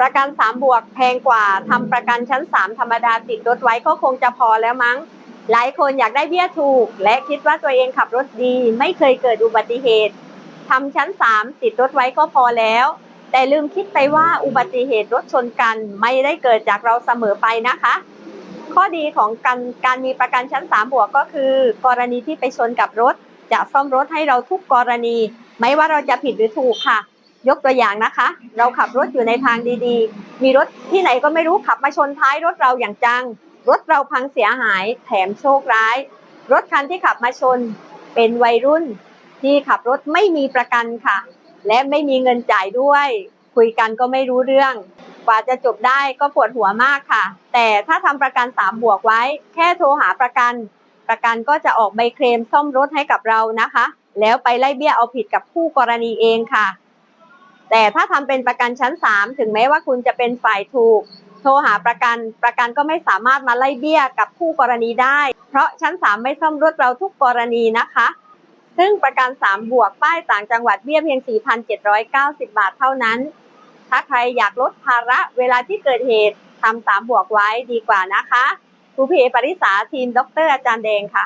ประกัน3บวกแพงกว่าทำประกันชั้น 3 ธรรมดาติดรถไว้ก็คงจะพอแล้วมั้ง หลายคนอยากได้เบี้ยถูก และคิดว่าตัวเองขับรถดี ไม่เคยเกิดอุบัติเหตุทำชั้น 3 ติดรถไว้ก็พอแล้ว แต่ลืมคิดไปว่าอุบัติเหตุรถชนกันไม่ได้เกิดจากเราเสมอไปนะคะ ข้อดีของการการมีประกันชั้น 3 บวกก็คือ กรณีที่ไปชนกับรถ จะซ่อมรถให้เราทุกกรณี ไม่ว่าเราจะผิดหรือถูกค่ะ ยกตัวอย่างนะคะ เราขับรถอยู่ในทางดีๆ มีรถที่ไหนก็ไม่รู้ขับมาชนท้ายรถเราอย่างจัง รถเราพังเสียหายแถมโชคร้าย รถคันที่ขับมาชน เป็นวัยรุ่น ที่ขับรถไม่มีประกันค่ะ และไม่มีเงินจ่ายด้วย คุยกันก็ไม่รู้เรื่อง กว่าจะจบได้ก็ปวดหัวมากค่ะ แต่ถ้าทำประกัน3บวกไว้ แค่โทรหาประกัน ประกันก็จะออกใบเคลมซ่อมรถให้กับเรานะคะ แล้วไปไล่เบี้ยเอาผิดกับคู่กรณีเองค่ะ แต่ถ้าทำเป็นประกันชั้น 3 ถึงแม้ว่าคุณจะเป็นฝ่ายถูก โทรหาประกัน ประกันก็ไม่สามารถมาไล่เบี้ยกับคู่กรณีได้ เพราะชั้น 3 ไม่ซ่อมรถเราทุกกรณีนะคะ ซึ่งประกัน 3 บวกป้ายต่างจังหวัดเบี้ยเพียง 4,790 บาทเท่านั้น ถ้าใครอยากลดภาระเวลาที่เกิดเหตุทำ3บวกไว้ดีกว่านะคะครูเพปริษาทีม ดรอาจารย์แดงค่ะ